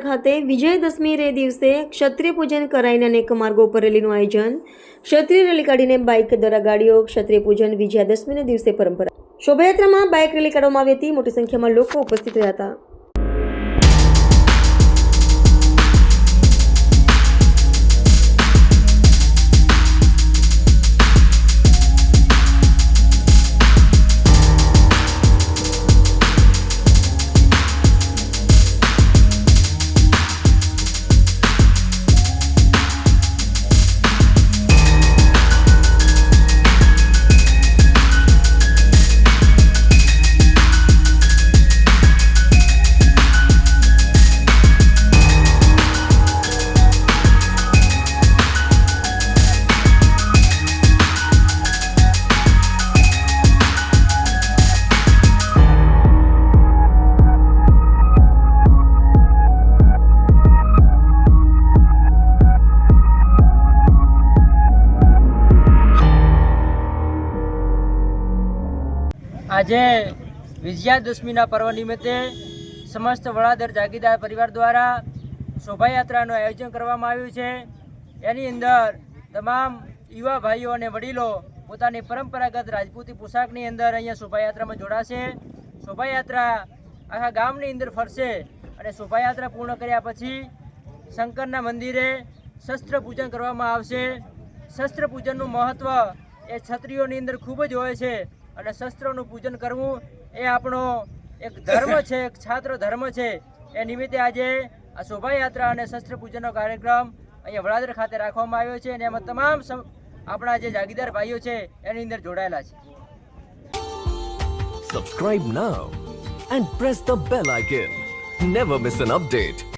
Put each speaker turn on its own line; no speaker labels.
ખાતે વિજયદશમી રે દિવસે ક્ષત્રિય પૂજન કરાઈને અનેક માર્ગો પર રેલીનું આયોજન. ક્ષત્રિય રેલી કાઢીને બાઇક દ્વારા ગાડીઓ, ક્ષત્રિય પૂજન, વિજયાદશમીના દિવસે પરંપરા. શોભાયાત્રામાં બાઇક રેલી કાઢવામાં આવી હતી. મોટી સંખ્યામાં લોકો ઉપસ્થિત રહ્યા હતા.
આજે વિજયાદશમીના પર્વ નિમિત્તે સમસ્ત વડાદર જાગીરદાર પરિવાર દ્વારા શોભાયાત્રાનું આયોજન કરવામાં આવ્યું છે. એની અંદર તમામ યુવા ભાઈઓ અને વડીલો પોતાની પરંપરાગત રાજપૂતી પોશાકની અંદર અહીંયા શોભાયાત્રામાં જોડાશે. શોભાયાત્રા આખા ગામની અંદર ફરશે અને શોભાયાત્રા પૂર્ણ કર્યા પછી શંકરના મંદિરે શસ્ત્ર પૂજન કરવામાં આવશે. શસ્ત્ર પૂજનનું મહત્ત્વ એ છત્રીઓની અંદર ખૂબ જ હોય છે. અને શસ્ત્રોનું પૂજન કરવું એ આપણો એક ધર્મ છે એક છાત્ર ધર્મ છે. એ નિમિત્તે આજે આ શોભાયાત્રા અને શસ્ત્ર પૂજનનો કાર્યક્રમ અહીંયા વડાદર ખાતે રાખવામાં આવ્યો છે અને એમાં તમામ આપણા જે જાગીદાર ભાઈઓ છે એની અંદર જોડાયેલા છે.
Subscribe now and press the bell icon never miss an update.